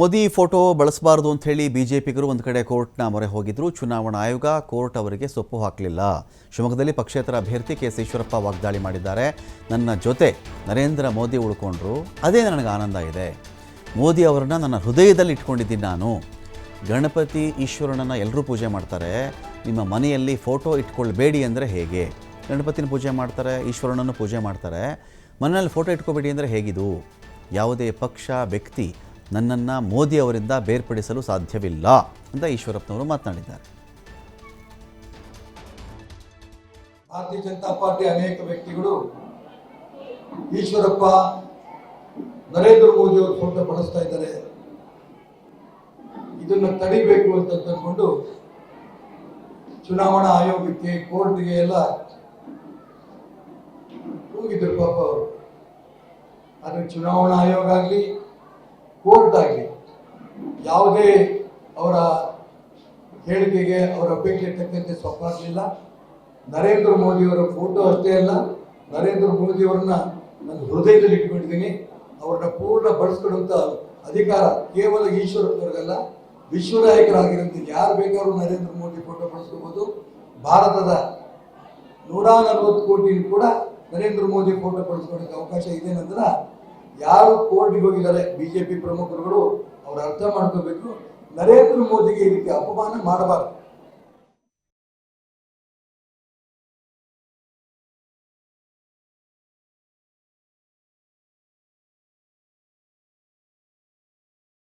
Modi photo ಬಳಸಬಾರದು ಅಂತ ಹೇಳಿ ಬಿಜೆಪಿಗರು ಒಂದು ಕಡೆ ಕೋರ್ಟ್ನ ಮೊರೆ ಹೋಗಿದ್ರು. ಚುನಾವಣಾ ಆಯೋಗ ಕೋರ್ಟ್ ಅವರಿಗೆ ಸೊಪ್ಪು ಹಾಕಲಿಲ್ಲ. ಶಿವಮೊಗ್ಗದಲ್ಲಿ ಪಕ್ಷೇತರ ಅಭ್ಯರ್ಥಿ ಕೆ ಎಸ್ ಈಶ್ವರಪ್ಪ ವಾಗ್ದಾಳಿ ಮಾಡಿದ್ದಾರೆ. ನನ್ನ ಜೊತೆ ನರೇಂದ್ರ ಮೋದಿ ಉಳ್ಕೊಂಡ್ರು. ಅದೇ ನನಗೆ ಆನಂದ ಇದೆ. ಮೋದಿ ಅವರನ್ನ ನನ್ನ ಹೃದಯದಲ್ಲಿ ಇಟ್ಕೊಂಡಿದ್ದೀನಿ ನಾನು. ಗಣಪತಿ ಈಶ್ವರನನ್ನು ಎಲ್ಲರೂ ಪೂಜೆ ಮಾಡ್ತಾರೆ. ನಿಮ್ಮ ಮನೆಯಲ್ಲಿ ಫೋಟೋ ಇಟ್ಕೊಳ್ಬೇಡಿ ಅಂದರೆ ಹೇಗೆ? ಗಣಪತಿನ ಪೂಜೆ ಮಾಡ್ತಾರೆ, ಈಶ್ವರನನ್ನು ಪೂಜೆ ಮಾಡ್ತಾರೆ. ಮನೆಯಲ್ಲಿ ಫೋಟೋ ಇಟ್ಕೋಬೇಡಿ ಅಂದರೆ ಹೇಗಿದು? ಯಾವುದೇ ಪಕ್ಷ, ವ್ಯಕ್ತಿ ನನ್ನನ್ನು ಮೋದಿ ಅವರಿಂದ ಬೇರ್ಪಡಿಸಲು ಸಾಧ್ಯವಿಲ್ಲ ಅಂತ ಈಶ್ವರಪ್ಪನವರು ಮಾತನಾಡಿದ್ದಾರೆ. ಭಾರತೀಯ ಜನತಾ ಪಾರ್ಟಿ ಅನೇಕ ವ್ಯಕ್ತಿಗಳು ಈಶ್ವರಪ್ಪ, ನರೇಂದ್ರ ಮೋದಿ ಅವರು ಫೋಟೋ ಬಳಸ್ತಾ ಇದ್ದಾರೆ. ಇದನ್ನು ತಡಿಬೇಕು ಅಂತ ತಂದ್ಕೊಂಡು ಚುನಾವಣಾ ಆಯೋಗಕ್ಕೆ, ಕೋರ್ಟ್ಗೆ ಎಲ್ಲ ಹೋಗಿದ್ರು ಪಾಪ ಅವರು. ಆದರೆ ಚುನಾವಣಾ ಆಯೋಗ ಆಗಲಿ ಕೋರ್ಟ್ ಆಗಲಿ ಯಾವುದೇ ಅವರ ಹೇಳಿಕೆಗೆ ಅವರ ಅಪೇಕ್ಷೆ ತಕ್ಕಂತೆ ಸ್ವಪ್ನಾಗಲಿಲ್ಲ ನರೇಂದ್ರ ಮೋದಿಯವರ ಫೋಟೋ ಅಷ್ಟೇ ಅಲ್ಲ, ನರೇಂದ್ರ ಮೋದಿಯವರನ್ನ ನನ್ನ ಹೃದಯದಲ್ಲಿ ಇಟ್ಕೊಂಡಿದ್ದೀನಿ. ಅವರನ್ನ ಪೂರ್ಣ ಬಳಸ್ಕೊಳ್ಳುವಂಥ ಅಧಿಕಾರ ಕೇವಲ ಈಶ್ವರಪ್ಪನವ್ರಿಗಲ್ಲ ವಿಶ್ವನಾಯಕರಾಗಿರೋಂಥ ಯಾರು ಬೇಕಾದ್ರೂ ನರೇಂದ್ರ ಮೋದಿ ಫೋಟೋ ಬಳಸ್ಕೋಬೋದು. ಭಾರತದ ನೂರ ನಲವತ್ತು ಕೋಟಿ ಕೂಡ ನರೇಂದ್ರ ಮೋದಿ ಫೋಟೋ ಬಳಸ್ಕೊಳ್ಳೋಕೆ ಅವಕಾಶ ಇದೆ ನಂತರ ಯಾರು ಕೋರ್ಟ್ಗೆ ಹೋಗಿದ್ದಾರೆ? ಬಿಜೆಪಿ ಪ್ರಮುಖರುಗಳು ಅವ್ರು ಅರ್ಥ ಮಾಡ್ಕೋಬೇಕು. ನರೇಂದ್ರ ಮೋದಿಗೆ ರೀತಿ ಅಪಮಾನ ಮಾಡಬಾರ್ದು.